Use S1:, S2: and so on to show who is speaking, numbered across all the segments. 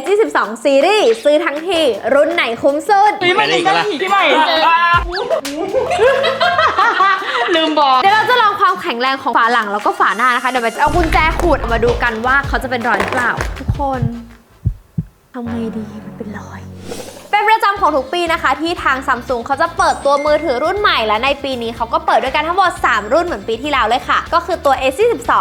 S1: S22 Series ซื้อทั้งทีรุ่นไหนคุ้มสุด
S2: พี่ใหม่
S3: ไปเลยอีกแล้ว
S2: พี่ใหม่ลืมบอก
S1: เดี๋ยวเราจะลองความแข็งแรงของฝาหลังแล้วก็ฝาหน้านะคะ เดี๋ยวไปเอากุญแจขูดออกมาดูกันว่าเขาจะเป็นรอยหรือเปล่า ทุกคนทำไงดีมันเป็นรอย เป็นประจำของทุกปีนะคะที่ทางซัมซุงเขาจะเปิดตัวมือถือรุ่นใหม่และในปีนี้เขาก็เปิดด้วยกันทั้งหมด 3 รุ่นเหมือนปีที่แล้วเลยค่ะ ก็คือตัว S22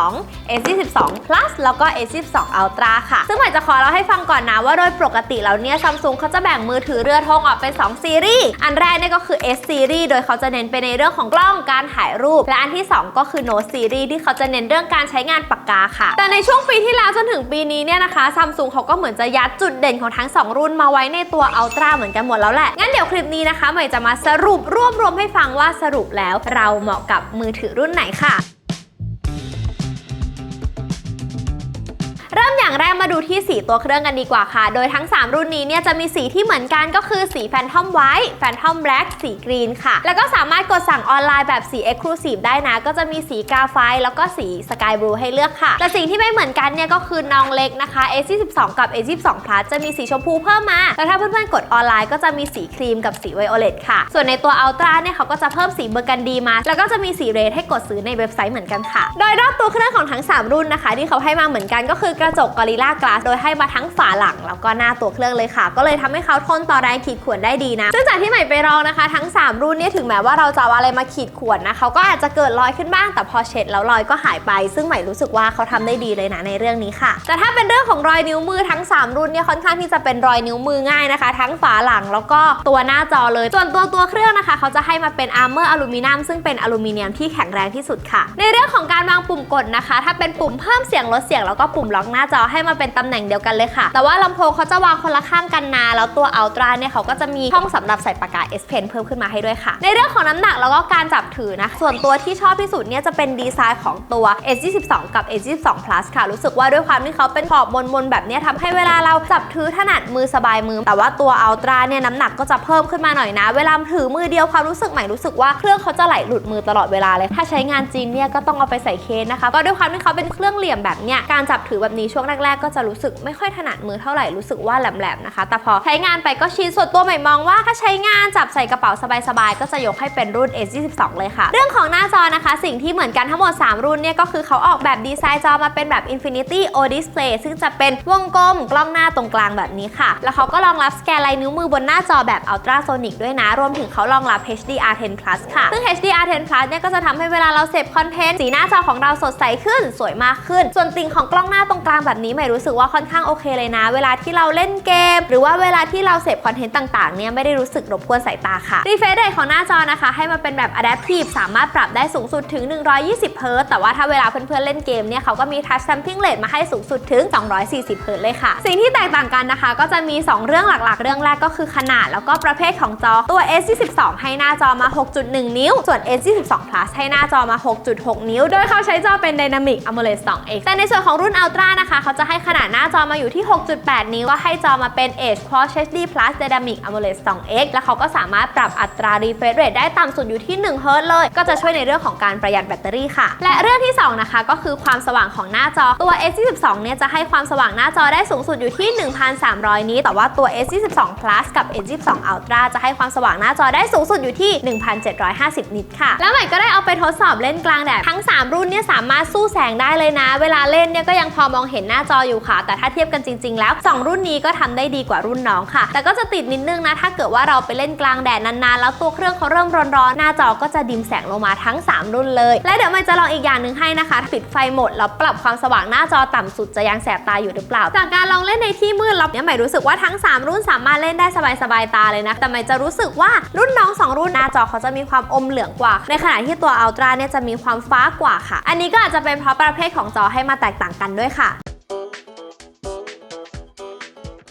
S1: S22 Plus แล้วก็ S22 Ultra ค่ะ ซึ่งหม่จะขอเราให้ฟังก่อนนะว่าโดยปกติแล้วเนี่ยซัมซุงเขาจะแบ่งมือถือเรือธงออกเป็น 2 ซีรีส์ อันแรกเนี่ยก็คือ S Series โดยเขาจะเน้นไปในเรื่องของกล้องการถ่ายรูป และอันที่ 2 ก็คือ Note Series ที่เขาจะเน้นเรื่องการใช้งานปากกาค่ะ แต่ในช่วงปีที่แล้วจนถึงปีนี้เนี่ยนะคะซัมซุงเขาก็เหมือนจะยัดจุดเด่นของทั้ง 2 รุ่นมาไว้ในตัว Ultra เหมือนกันหมดแล้วแหละ งั้นเดี๋ยวคลิปนี้นะคะใหม่จะมาสรุปรวบรวมให้ฟังว่าสรุปแล้วเราเหมาะกับมือถือรุ่นไหนค่ะ เริ่มอย่างแรกมาดูที่สีตัวเครื่องกันดีกว่าค่ะ โดยทั้ง 3 รุ่นนี้เนี่ยจะมีสีที่เหมือนกันก็คือสี Phantom White Phantom Black สีกรีนค่ะ แล้วก็สามารถกดสั่งออนไลน์แบบสี Exclusive ได้นะ ก็จะมีสีกาไฟแล้วก็สี Sky Blue ให้เลือกค่ะ แต่สีที่ไม่เหมือนกันเนี่ยก็คือน้องเล็กนะคะ A22 กับ A22 Plus จะมีสีชมพูเพิ่มมา แล้วถ้าเพื่อนๆกดออนไลน์ก็จะมีสีครีมกับสีไวโอเลตค่ะ ส่วนในตัว Ultra เนี่ยเขาก็จะเพิ่มสีเบอร์กันดีมา แล้วก็จะมีสีเรดให้กดซื้อในเว็บไซต์เหมือนกันค่ะ โดยรอบตัวเครื่องของทั้ง 3 รุ่นนะคะ ที่เขาให้มาเหมือนกันก็คือกระจก Gorilla Glass โดยให้มาทั้งฝาหลังแล้วก็หน้าตัวเครื่องเลยค่ะ ก็เลยทำให้เขาทนต่อแรงขีดข่วนได้ดีนะ ซึ่งจากที่ใหม่ไปลองนะคะ ทั้ง 3 รุ่นเนี่ยถึงแม้ว่าเราจะเอาอะไรมาขีดข่วนนะเขาก็อาจจะเกิดรอยขึ้นบ้างแต่พอเช็ดแล้วรอยก็หายไป ซึ่งใหม่รู้สึกว่าเขาทำได้ดีเลยนะในเรื่องนี้ค่ะ แต่ถ้าเป็นเรื่องของรอยนิ้วมือทั้ง 3 รุ่นเนี่ยค่อนข้างที่จะเป็นรอยนิ้วมือง่ายนะคะ ทั้งฝาหลังแล้วก็ตัวหน้าจอเลย ส่วนตัวตัวเครื่องนะคะ เขาจะให้มาเป็นอาร์เมอร์อลูมิเนียมซึ่งเป็นอลูมิเนียมที่แข็งแรงที่สุดค่ะ ในเรื่องของการวางปุ่มกดนะคะ ถ้าเป็นปุ่มเพิ่มเสียงลดเสียงแล้วก็ปุ่มล็อกหน้าจอให้มาเป็นตำแหน่งเดียวกันเลยค่ะ แต่ว่าลำโพงเขาจะวางคนละข้างกันนะแล้วตัว Ultra เนี่ยเขาก็จะมีช่องสำหรับใส่ปากกา S Pen เพิ่มขึ้นมาให้ด้วยค่ะ ในเรื่องของน้ำหนักแล้วก็การจับถือนะ ส่วนตัวที่ชอบที่สุดเนี่ยจะเป็นดีไซน์ของตัว S22 กับ S22 Plus ค่ะ รู้สึกว่าด้วยความที่เขาเป็นขอบมนๆแบบเนี้ยทำให้เวลาเราจับถือถนัดมือสบายมือ แต่ว่าตัว Ultra เนี่ยน้ำหนักก็จะเพิ่มขึ้นมาหน่อยนะ เวลาถือมือเดียวความรู้สึกใหม่รู้สึกว่าเครื่องเขาจะไหลหลุดมือตลอดเวลาเลย ถ้าใช้งานจริงเนี่ยก็ต้องเอาไปใส่เคสนะคะ ก็ด้วยความที่เขาเป็นเครื่องเหลี่ยมแบบเนี้ยการจับถือแบบนี้ช่วงแรกๆ ก็จะรู้สึกไม่ค่อยถนัดมือเท่าไหร่รู้สึกว่าแหลมๆนะคะ แต่พอใช้งานไปก็ชินส่วนตัวใหม่มองว่าถ้าใช้งานจับใส่กระเป๋าสบายๆ ก็จะยกให้เป็นรุ่น S22 เลยค่ะ เรื่องของหน้าจอนะคะ สิ่งที่เหมือนกันทั้งหมด 3 รุ่นเนี่ยก็คือเขาออกแบบดีไซน์จอมาเป็นแบบ Infinity O Display ซึ่งจะเป็นวงกลมกล้องหน้าตรงกลางแบบนี้ค่ะ แล้วเขาก็รองรับสแกนลายนิ้วมือบนหน้าจอแบบ Ultrasonic ด้วยนะ รวมถึงเขารองรับ HDR10 Plus ค่ะ ซึ่ง HDR10 Plus เนี่ยก็จะทำให้เวลาเราเสพคอนเทนต์สีหน้าจอของเราสดใสขึ้นสวยมากขึ้น ส่วนติ่งของกล้องหน้าตรงกลางแบบนี้ใหม่รู้สึกว่าค่อนข้างโอเคเลยนะ เวลาที่เราเล่นเกม หรือว่าเวลาที่เราเสพคอนเทนต์ต่างๆเนี่ยไม่ได้รู้สึกรบกวนสายตาค่ะ refresh rate ของหน้าจอนะคะ ให้มาเป็นแบบ adaptive สามารถปรับได้สูงสุดถึง 120 เฮิร์ตซ์แต่ว่าถ้าเวลาเพื่อนๆเล่นเกมเนี่ยเขาก็มี touch sampling rate มาให้สูงสุดถึง 240 เฮิร์ตเลยค่ะ สิ่งที่แตกต่างกันนะคะก็จะมี 2 เรื่องหลักๆ เรื่องแรกก็คือขนาดแล้วก็ประเภทของจอตัว S22 ให้หน้าจอมา 6.1 นิ้ว ส่วน S22 Plus ให้หน้าจอมา 6.6 นิ้ว โดยเขาใช้จอเป็น Dynamic AMOLED 2X แต่ในส่วนของรุ่น Ultra นะคะเขาจะให้ขนาดหน้าจอมาอยู่ที่ 6.8 นิ้วก็ให้จอมาเป็น Edge Quad HD Plus Dynamic AMOLED 2X แล้วเขาก็สามารถปรับอัตรา refresh rate ได้ต่ำสุดอยู่ที่1 Hz เลย ก็จะช่วยในเรื่องของการประหยัดแบตเตอรี่ค่ะ และเรื่องที่ 2 นะคะ ก็คือความสว่างของหน้าจอตัว S22 เนี่ยจะให้ความสว่างหน้าจอได้สูงสุดอยู่ที่ 1,300นิตแต่ว่าตัว S22 Plus กับ S22 Ultra จะให้ความสว่างหน้าจอได้สูงสุดอยู่ที่ 1,750 นิตค่ะ แล้วใหม่ก็ได้เอาไปทดสอบเล่นกลางแดดทั้ง 3 รุ่นเนี่ยสามารถสู้แสงได้เลยนะ เวลาเล่นเนี่ยก็ยังพอมองเห็นหน้าจออยู่ค่ะ แต่ถ้าเทียบกันจริง ๆ แล้ว 2 รุ่นนี้ก็ทำได้ดีกว่ารุ่นน้องค่ะ แต่ก็จะติดนิดนึงนะ ถ้าเกิดว่าเราไปเล่นกลางแดดนานๆ แล้วตัวเครื่องเขาเริ่มร้อนๆ หน้าจอก็จะดิมแสงลงมาทั้ง 3 รุ่นเลย และเดี๋ยวมันจะลองอีกอย่างหนึ่งให้นะคะปิดไฟหมดแล้วปรับความสว่างหน้าจอต่ำสุดจะยังแสบตาอยู่หรือเปล่า จากการลองเล่นในที่มืดแล้วเนี่ยใหม่รู้สึกว่าทั้ง 3 รุ่นสามารถเล่นได้สบายๆตาเลยนะแต่ใหม่จะรู้สึกว่ารุ่นน้อง 2 รุ่นหน้าจอเขาจะมีความอมเหลืองกว่า ในขณะที่ตัว Ultra เนี่ยจะมีความฟ้ากว่าค่ะ อันนี้ก็อาจจะเป็นเพราะประเภทของจอให้มาแตกต่างกันด้วยค่ะ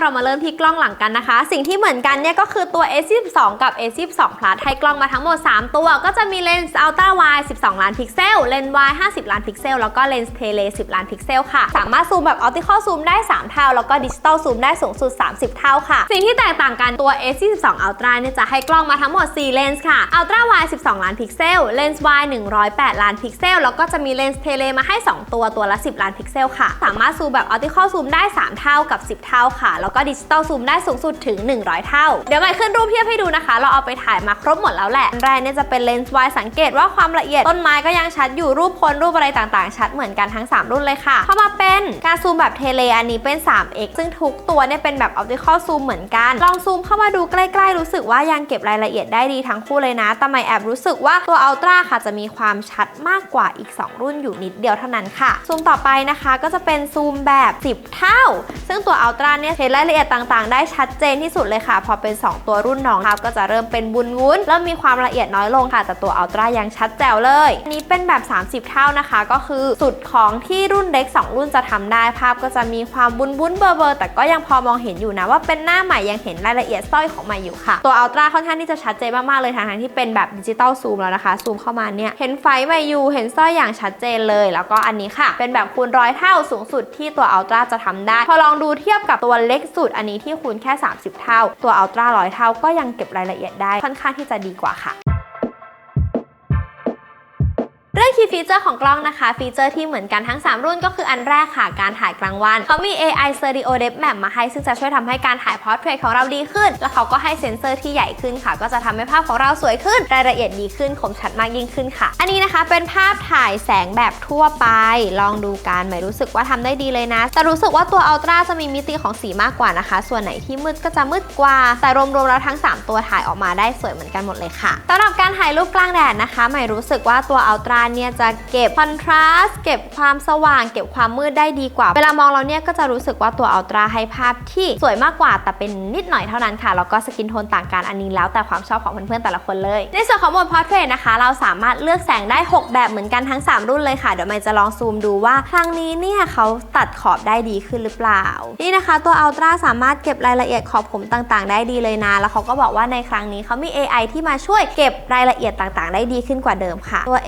S1: เรามาเริ่มที่กล้องหลังกันนะคะ สิ่งที่เหมือนกันเนี่ยก็คือตัว S22 กับ S22 Plus ให้กล้องมาทั้งหมด 3 ตัว ก็จะมีเลนส์ Ultra Wide 12 ล้านพิกเซล เลนส์ Wide 50 ล้านพิกเซล แล้วก็เลนส์เทเล10 ล้านพิกเซลค่ะ สามารถซูมแบบ Optical Zoom ได้ 3 เท่า แล้วก็ Digital Zoom ได้สูงสุด 30 เท่าค่ะ สิ่งที่แตกต่างกันตัว S22 Ultra เนี่ยจะให้กล้องมาทั้งหมด 4 เลนส์ค่ะ Ultra Wide 12 ล้านพิกเซล เลนส์ Wide 108 ล้านพิกเซล แล้วก็จะมีเลนส์เทเลมาให้ 2 ตัว ตัวละ 10 ล้านพิกเซลค่ะ สามารถซูมแบบ Optical Zoom ได้ 3 เท่ากับ 10 เท่าค่ะแล้วก็ดิจิตอลซูมได้สูงสุดถึง 100 เท่า เดี๋ยวใหม่ขึ้นรูปเทียบให้ดูนะคะ เราเอาไปถ่ายมาครบหมดแล้วแหละแรกเนี่ยจะเป็นเลนส์วายสังเกตว่าความละเอียดต้นไม้ก็ยังชัดอยู่รูปคนรูปอะไรต่างๆ ชัดเหมือนกันทั้ง 3 รุ่นเลยค่ะเข้ามาเป็นการซูมแบบเทเลอันนี้เป็น 3x ซึ่งทุกตัวเนี่ยเป็นแบบออปติคอลซูมเหมือนกัน ลองซูมเข้ามาดูใกล้ๆ รู้สึกว่ายังเก็บรายละเอียดได้ดีทั้งคู่เลยนะ แต่ใหม่แอบรู้สึกว่าตัวอัลตร้าค่ะจะมีความชัดมากกว่าอีก 2 รุ่นอยู่นิดเดียวเท่านั้นค่ะ ซูมต่อไปนะคะก็จะเป็นซูมแบบ 10 เท่า ซึ่งตัวอัลตร้าเนี่ยเห็นรายละเอียดต่างๆ ได้ชัดเจนที่สุดเลยค่ะ พอเป็น 2 ตัวรุ่นน้องครับก็จะเริ่มเป็นบุญวุ้นเริ่มมีความละเอียดน้อยลงค่ะ แต่ตัวอัลตร้ายังชัดแจ๋วเลยอันนี้เป็นแบบ 30 เท่านะคะ ก็คือสุดของที่รุ่นเล็ก 2 รุ่นจะทำได้ภาพก็จะมีความบุญวุ้นเบอร์เบอร์แต่ก็ยังพอมองเห็นอยู่นะว่าเป็นหน้าใหม่ยังเห็นรายละเอียดสร้อยของใหม่อยู่ค่ะ ตัวอัลตร้าค่อนข้างที่จะชัดเจนมากๆเลยทั้งที่เป็นแบบดิจิตอลซูมแล้วนะคะซูมเข้ามาเนี่ยเห็นไฟใหม่อยู่เห็นสร้อยอย่างชัดเจนเลย แล้วก็อันนี้ค่ะ เป็นแบบคูณร้อยเท่าสูงสุดที่ตัวอัลตร้าจะทำได้ พอลองดูเทียบกับตัวเล็กสูตรอันนี้ที่คูณแค่ 30 เท่า ตัวอัลตราร้อยเท่าก็ยังเก็บรายละเอียดได้ค่อนข้างที่จะดีกว่าค่ะ เรื่องคีย์ฟีเจอร์ของกล้องนะคะ ฟีเจอร์ที่เหมือนกันทั้ง 3 รุ่นก็คืออันแรกค่ะการถ่ายกลางวัน เขามี AI Stereo Depth Map มาให้ ซึ่งจะช่วยทำให้การถ่าย Portrait ของเราดีขึ้น แล้วเขาก็ให้เซ็นเซอร์ที่ใหญ่ขึ้นค่ะ ก็จะทำให้ภาพของเราสวยขึ้น รายละเอียดดีขึ้นคมชัดมากยิ่งขึ้นค่ะ อันนี้นะคะเป็นภาพถ่ายแสงแบบทั่วไป ลองดูกันไม่รู้สึกว่าทำได้ดีเลยนะ แต่รู้สึกว่าตัว Ultra จะมีมิติของสีมากกว่านะคะ ส่วนไหนที่มืดก็จะมืดกว่า แต่รวมๆแล้วทั้ง 3 ตัวถ่ายออกมาได้สวยเหมือนกันหมดเลยค่ะสำหรับการถ่ายรูปกลางแดดนะคะหม่รู้สึกว่าตัว Ultra เนี่ยจะเก็บคอนทราสต์เก็บความสว่าง เก็บความมืดได้ดีกว่า เวลามองเราเนี่ยก็จะรู้สึกว่าตัว Ultra ให้ภาพที่สวยมากกว่า แต่เป็นนิดหน่อยเท่านั้นค่ะ แล้วก็สกินโทนต่างกันอันนี้แล้วแต่ความชอบของเพื่อนๆแต่ละคนเลย ในส่วนของโหมด Portrait นะคะ เราสามารถเลือกแสงได้ 6 แบบเหมือนกันทั้ง 3 รุ่นเลยค่ะ เดี๋ยวใหม่จะลองซูมดูว่าครั้งนี้เนี่ยเขาตัดขอบได้ดีขึ้นหรือเปล่า นี่นะคะ ตัว Ultra สามารถเก็บรายละเอียดขอบผมต่างๆ ได้ดีเลยนะ แล้วเขาก็บอกว่าในครั้งนี้เขามี AI ที่มาช่วยเก็บรายละเอียดต่างๆ ได้ดีขึ้นกว่าเดิมค่ะ ตัว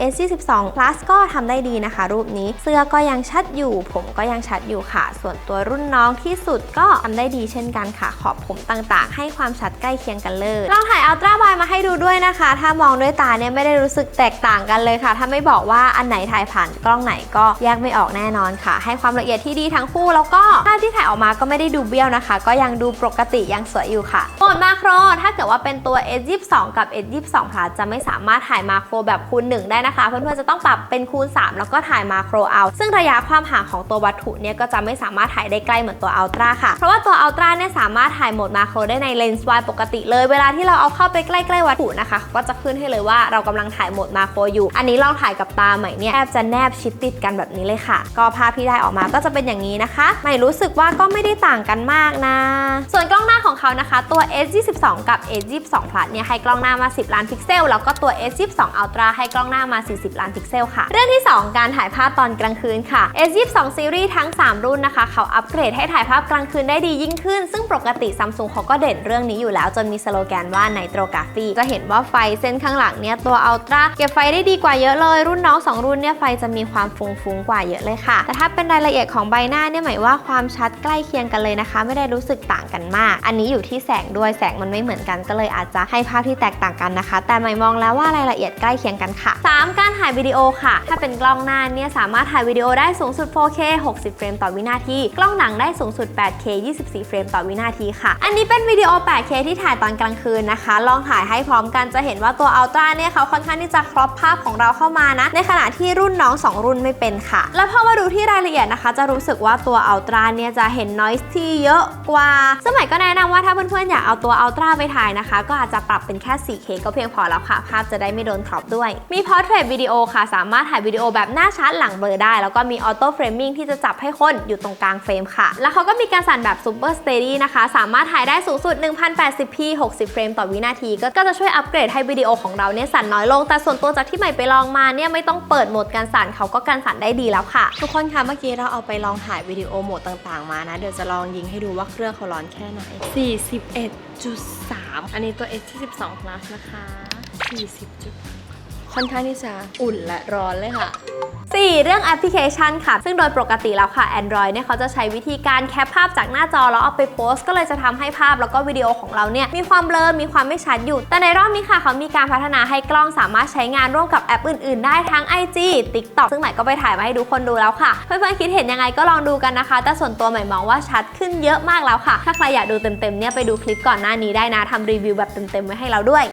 S1: S22 Plus ก็ทำได้ดีนะคะ รูปนี้เสื้อก็ยังชัดอยู่ ผมก็ยังชัดอยู่ค่ะ ส่วนตัวรุ่นน้องที่สุดก็ทำได้ดีเช่นกันค่ะ ขอบผมต่างๆ ให้ความชัดใกล้เคียงกันเลยลองถ่าย Ultra Wide มาให้ดูด้วยนะคะ ถ้ามองด้วยตาเนี่ยไม่ได้รู้สึกแตกต่างกันเลยค่ะ ถ้าไม่บอกว่าอันไหนถ่ายผ่านกล้องไหนก็แยกไม่ออกแน่นอนค่ะ ให้ความละเอียดที่ดีทั้งคู่แล้วก็ภาพที่ถ่ายออกมาก็ไม่ได้ดูเบี้ยวนะคะ ก็ยังดูปกติยังสวยอยู่ค่ะโหมดมาโคร ถ้าเกิดว่าเป็นตัว S22 กับ S22 Plus จะไม่สามารถถ่ายมาโครแบบคูณ1ได้นะคะเพื่อนๆจะต้องปรับเป็นคูณ 3 แล้วก็ถ่ายมาโครเอาซึ่งระยะความห่างของตัววัตถุเนี่ยก็จะไม่สามารถถ่ายได้ใกล้เหมือนตัวอัลตร้าค่ะ เพราะว่าตัวอัลตร้าเนี่ยสามารถถ่ายโหมดมาโครได้ในเลนส์วายปกติเลย เวลาที่เราเอาเข้าไปใกล้ๆวัตถุนะคะก็จะขึ้นให้เลยว่าเรากำลังถ่ายโหมดมาโครอยู่ อันนี้ลองถ่ายกับตาใหม่เนี่ยแทบจะแนบชิดติดกันแบบนี้เลยค่ะ ก็ภาพที่ได้ออกมาก็จะเป็นอย่างนี้นะคะใหม่รู้สึกว่าก็ไม่ได้ต่างกันมากนะ ส่วนกล้องหน้าของเขานะคะ ตัว S22 กับ S22 Plus เนี่ยให้กล้องหน้ามา 10 ล้านพิกเซล แล้วก็ตัว S22 Ultra ให้กล้องหน้ามา 40 ล้านพิกเซลค่ะ เรื่องที่ 2 การถ่ายภาพตอนกลางคืนค่ะ S22 Series ทั้ง 3 รุ่นนะคะ เขาอัปเกรดให้ถ่ายภาพกลางคืนได้ดียิ่งขึ้น ซึ่งปกติ Samsung เขาก็เด่นเรื่องนี้อยู่แล้วจนมีสโลแกนว่า Nitrography จะเห็นว่าไฟเส้นข้างหลังเนี่ยตัว Ultra เก็บไฟได้ดีกว่าเยอะเลย รุ่นน้อง 2 รุ่นเนี่ยไฟจะมีความฟุ้งๆกว่าเยอะเลยค่ะ แต่ถ้าเป็นรายละเอียดของใบหน้าเนี่ยหมายว่าความชัดใกล้เคียงกันเลยนะคะ ไม่ได้รู้สึกต่างกันมาก อันนี้อยู่ที่แสงด้วยแสงมันไม่เหมือนกันก็เลยอาจจะให้ภาพที่แตกต่างกันนะคะ แต่หมายมองแล้วว่ารายละเอียดใกล้เคียงกันค่ะ 3 การถ่ายายวิดีโอค่ะ ถ้าเป็นกล้องหน้าเนี่ยสามารถถ่ายวิดีโอได้สูงสุด 4K 60 เฟรมต่อวินาที กล้องหนังได้สูงสุด 8K 24 เฟรมต่อวินาทีค่ะ อันนี้เป็นวิดีโอ 8K ที่ถ่ายตอนกลางคืนนะคะ ลองถ่ายให้พร้อมกันจะเห็นว่าตัว Ultra เนี่ยเขาค่อนข้างที่จะครอบภาพของเราเข้ามานะ ในขณะที่รุ่นน้อง 2 รุ่นไม่เป็นค่ะ แล้วพอมาดูที่รายละเอียดนะคะ จะรู้สึกว่าตัว Ultra เนี่ยจะเห็น noise ที่เยอะกว่า สมัยก็แนะนำว่าถ้าเพื่อนๆอยากเอาตัว Ultra ไปถ่ายนะคะ ก็อาจจะปรับเป็นแค่ 4K ก็เพียงพอแล้วค่ะ ภาพจะได้ไม่โดนครอปด้วย มี Portrait วิดีโค่ะ สามารถถ่ายวิดีโอแบบหน้าชัดหลังเบลอได้ แล้วก็มี Auto Framing ที่จะจับให้คนอยู่ตรงกลางเฟรมค่ะ แล้วเขาก็มีการสั่นแบบ Super Steady นะคะ สามารถถ่ายได้สูงสุด 1080p 60 เฟรมต่อวินาทีก็ก็จะช่วยอัปเกรดให้วิดีโอของเราเนี่ยสั่นน้อยลง แต่ส่วนตัวจากที่ใหม่ไปลองมาเนี่ยไม่ต้องเปิดโหมดการสั่นเขาก็การสั่นได้ดีแล้วค่ะ
S3: ทุกคนคะเมื่อกี้เราเอาไปลองถ่ายวิดีโอโหมดต่างๆมานะ เดี๋ยวจะลองยิงให้ดูว่าเครื่องเขาร้อนแค่ไหน 41.3 อันนี้ตัว S ที่12 plus นะคะ40จุด ค่อนข้างที่จะอุ่นและร้อนเลยค่ะ
S1: 4 เรื่องแอปพลิเคชันค่ะ ซึ่งโดยปกติแล้วค่ะ Android เนี่ยเขาจะใช้วิธีการแคปภาพจากหน้าจอแล้วเอาไปโพสต์ ก็เลยจะทำให้ภาพแล้วก็วิดีโอของเราเนี่ยมีความเบลอ มีความไม่ชัดอยู่ แต่ในรอบนี้ค่ะเขามีการพัฒนาให้กล้องสามารถใช้งานร่วมกับแอปอื่น ๆ ได้ทั้ง IG TikTok ซึ่งใหม่ก็ไปถ่ายมาให้ดูคนดูแล้วค่ะ เพื่อนๆคิดเห็นยังไงก็ลองดูกันนะคะ แต่ส่วนตัวใหม่มองว่าชัดขึ้นเยอะมากแล้วค่ะ ถ้าใครอยากดูเต็มๆเนี่ยไปดูคลิปก่อนหน้านี้ได้นะทำรีวิวแบบเต็มๆไว้ให้เราด้วย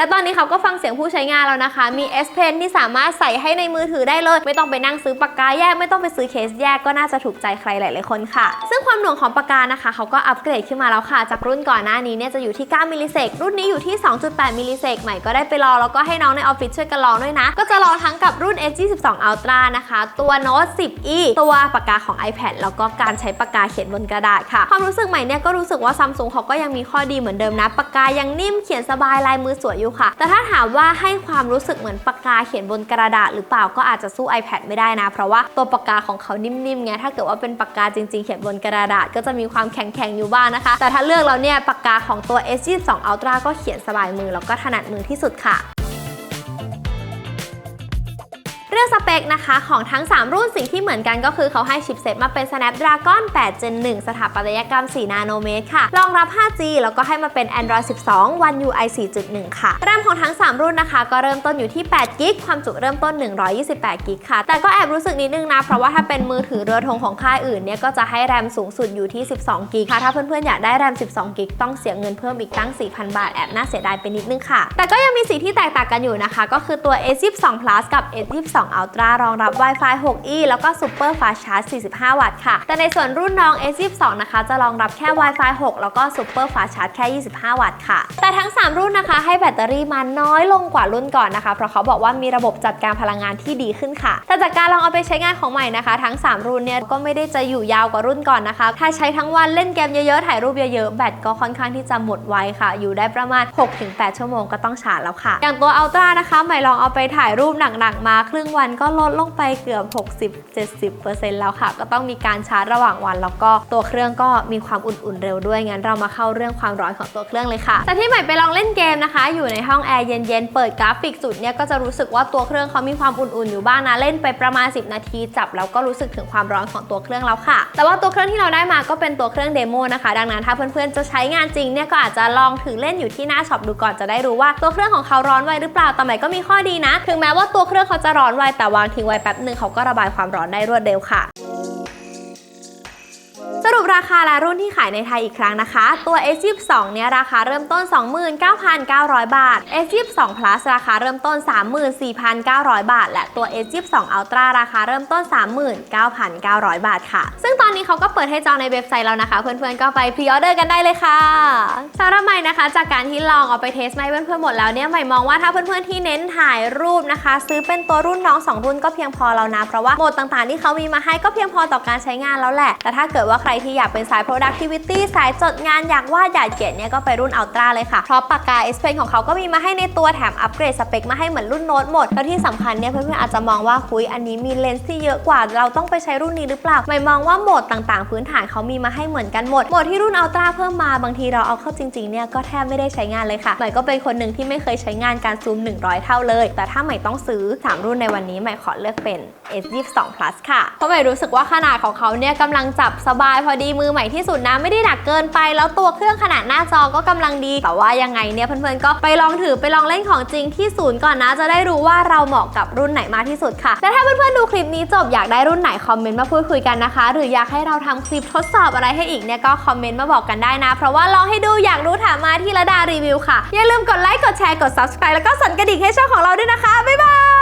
S1: และตอนนี้เขาก็ฟังเสียงผู้ใช้งานแล้วนะคะ มี S Pen ที่สามารถใส่ให้ในมือถือได้เลย ไม่ต้องไปนั่งซื้อปากกาแยก ไม่ต้องไปซื้อเคสแยกก็น่าจะถูกใจใครหลาย ๆ คนค่ะ ซึ่งความหน่วงของปากกานะคะ เขาก็อัปเกรดขึ้นมาแล้วค่ะ จากรุ่นก่อนหน้านี้เนี่ยจะอยู่ที่ 9 มิลลิเซกรุ่นนี้อยู่ที่ 2.8 มิลลิเซกใหม่ก็ได้ไปลองแล้วก็ให้น้องในออฟฟิศช่วยกันลองด้วยนะ ก็จะลองทั้งกับรุ่น S22 Ultra นะคะ ตัว Note 10e ตัวปากกาของ iPad แล้วก็การใช้ปากกาเขียนบนกระดาษค่ะ ความรู้สึกใหม่เนี่ยก็รู้สึกว่าซัมซุงเขาก็ยังมีข้อดีเหมือนเดิมนะปากกายังนิ่มเขียนสบายลายมือสวยอยู่ค่ะ แต่ถ้าถามว่าให้ความรู้สึกเหมือนปากกาเขียนบนกระดาษหรือเปล่าก็อาจจะสู้ iPad ไม่ได้นะ เพราะว่าตัวปากกาของเขานิ่มๆไงถ้าเกิดว่าเป็นปากกาจริงๆ เขียนบนกระดาษก็จะมีความแข็งๆอยู่บ้างนะคะ แต่ถ้าเลือกแล้วเนี่ยปากกาของตัว S22 Ultra ก็เขียนสบายมือแล้วก็ถนัดมือที่สุดค่ะ รื่องสเปคนะคะของทั้ง 3 รุ่นสิ่งที่เหมือนกันก็คือเขาให้ชิปเซ็ตมาเป็น Snapdragon 8 Gen 1 สถาปัตยกรรม 4 นาโนเมตรค่ะ รองรับ 5G แล้วก็ให้มาเป็น Android 12 One UI 4.1 ค่ะแรมของทั้ง 3 รุ่นนะคะ ก็เริ่มต้นอยู่ที่8 g b ความจุเริ่มต้น 128 g b ค่ะ แต่ก็แอบรู้สึกนิดนึงนะ เพราะว่าถ้าเป็นมือถือเรือธงของค่ายอื่นเนี่ยก็จะให้แรมสูงสุดอยู่ที่ 12 g b ค่ะ ถ้าเพื่อนๆอยากได้แรม 12 g b ต้องเสียเงินเพิ่มอีกตั้ง 4,000 บาทแอบน่าเสียดายไปนิดนึงค่ะ แต่ก็ยังมีสีที่แตกต่างกันอยู่นะคะ ก็คือตัว S22 Plus กับ S22 Ultra รองรับ Wi-Fi 6E แล้วก็ Super Fast Charge 45 วัตต์ค่ะ แต่ในส่วนรุ่นน้อง S22 นะคะ จะรองรับแค่ Wi-Fi 6 แล้วก็ Super Fast Charge แค่ 25 วัตต์ค่ะ แต่ทั้ง 3 รุ่นนะคะ ให้แบตเตอรี่มาน้อยลงกว่ารุ่นก่อนนะคะ เพราะเขาบอกว่ามีระบบจัดการพลังงานที่ดีขึ้นค่ะ แต่จากการลองเอาไปใช้งานของใหม่นะคะ ทั้ง 3 รุ่นเนี่ยก็ไม่ได้จะอยู่ยาวกว่ารุ่นก่อนนะคะ ถ้าใช้ทั้งวันเล่นเกมเยอะๆ ถ่ายรูปเยอะๆ แบตก็ค่อนข้างที่จะหมดไวค่ะ อยู่ได้ประมาณ 6-8 ชั่วโมงก็ต้องชาร์จแล้วค่ะ อย่างตัว Ultra นะคะ ใหม่ลองเอาไปถ่ายรูปหนักๆมาครึ่งวันก็ลดลงไปเกือบ 60-70%แล้วค่ะ ก็ต้องมีการชาร์จระหว่างวัน แล้วก็ตัวเครื่องก็มีความอุ่นๆเร็วด้วยงั้นเรามาเข้าเรื่องความร้อนของตัวเครื่องเลยค่ะแต่ที่ใหม่ไปลองเล่นเกมนะคะ อยู่ในห้องแอร์เย็นๆเปิดกราฟิกสุดเนี่ยก็จะรู้สึกว่าตัวเครื่องเขามีความอุ่นๆอยู่บ้างนะเล่นไปประมาณ 10 นาที จับแล้วก็รู้สึกถึงความร้อนของตัวเครื่องแล้วค่ะ แต่ว่าตัวเครื่องที่เราได้มาก็เป็นตัวเครื่องเดโมนะคะ ดังนั้นถ้าเพื่อนๆจะใช้งานจริงเนี่ยก็อาจจะลองถือเล่นอยู่ที่หน้าช็อปดูก่อนจะได้รู้ว่าตัวเครื่องของเขาร้อนไวหรือเปล่าแต่ใหม่ก็มีข้อดีนะ ถึงแม้ว่าตัวเครื่องเขาจะร้อนไวแต่วางทิ้งไว้แป๊บหนึ่งเขาก็ระบายความร้อนได้รวดเร็วค่ะ ราคาและรุ่นที่ขายในไทยอีกครั้งนะคะ ตัว S22 เนี่ยราคาเริ่มต้น 29,900 บาท S22 Plus ราคาเริ่มต้น 34,900 บาท และตัว S22 Ultra ราคาเริ่มต้น 39,900 บาทค่ะ ซึ่งตอนนี้เขาก็เปิดให้จองในเว็บไซต์แล้วนะคะ เพื่อนๆก็ไปพรีออเดอร์กันได้เลยค่ะสำหรับใหม่นะคะ จากการที่ลองเอาไปเทสไมค์เพื่อนๆหมดแล้วเนี่ยใหม่มองว่าถ้าเพื่อนๆที่เน้นถ่ายรูปนะคะ ซื้อเป็นตัวรุ่นน้อง 2 รุ่นก็เพียงพอแล้วนะเพราะว่าโหมดต่างๆที่เขามีมาให้ก็เพียงพอต่อการใช้งานแล้วแหละแต่ถ้าเกิดว่าใครที่อยากเป็นสาย productivity สายจดงานอยากวาดอยากเขียนเนี่ยก็ไปรุ่น Ultra เลยค่ะ เพราะปากกา S Pen ของเขาก็มีมาให้ในตัวแถมอัปเกรดสเปคมาให้เหมือนรุ่นโน้ตหมด แล้วที่สำคัญเนี่ยเพื่อนๆอาจจะมองว่าคุยอันนี้มีเลนส์ที่เยอะกว่า เราต้องไปใช้รุ่นนี้หรือเปล่า ไม่มองว่าโหมดต่างๆ พื้นฐานเขามีมาให้เหมือนกันหมด โหมดที่รุ่น Ultra เพิ่มมาบางทีเราเอาเข้าจริงๆเนี่ยก็แทบไม่ได้ใช้งานเลยค่ะใหม่ก็เป็นคนหนึ่งที่ไม่เคยใช้งานการซูม 100 เท่าเลย แต่ถ้าใหม่ต้องซื้อ 3 รุ่นในวันนี้ใหม่ขอเลือกเป็น S22 Plus ค่ะเพราะใหม่รู้สึกว่าขนาดของเขาเนี่ยกำลังจับสบายพอดีมือใหม่ที่สุดนะไม่ได้หนักเกินไป แล้วตัวเครื่องขนาดหน้าจอก็กำลังดี แต่ว่ายังไงเนี่ยเพื่อนๆก็ไปลองถือไปลองเล่นของจริงที่ศูนย์ก่อนนะ จะได้รู้ว่าเราเหมาะกับรุ่นไหนมากที่สุดค่ะ และถ้าเพื่อนๆดูคลิปนี้จบอยากได้รุ่นไหนคอมเมนต์มาพูดคุยกันนะคะ หรืออยากให้เราทำคลิปทดสอบอะไรให้อีกเนี่ยก็คอมเมนต์มาบอกกันได้นะ เพราะว่าลองให้ดูอยากรู้ถามมาที่ระดารีวิวค่ะอย่าลืมกดไลค์กดแชร์กด subscribe แล้วก็สั่นกระดิ่งให้ช่องของเราด้วยนะคะบ๊ายบาย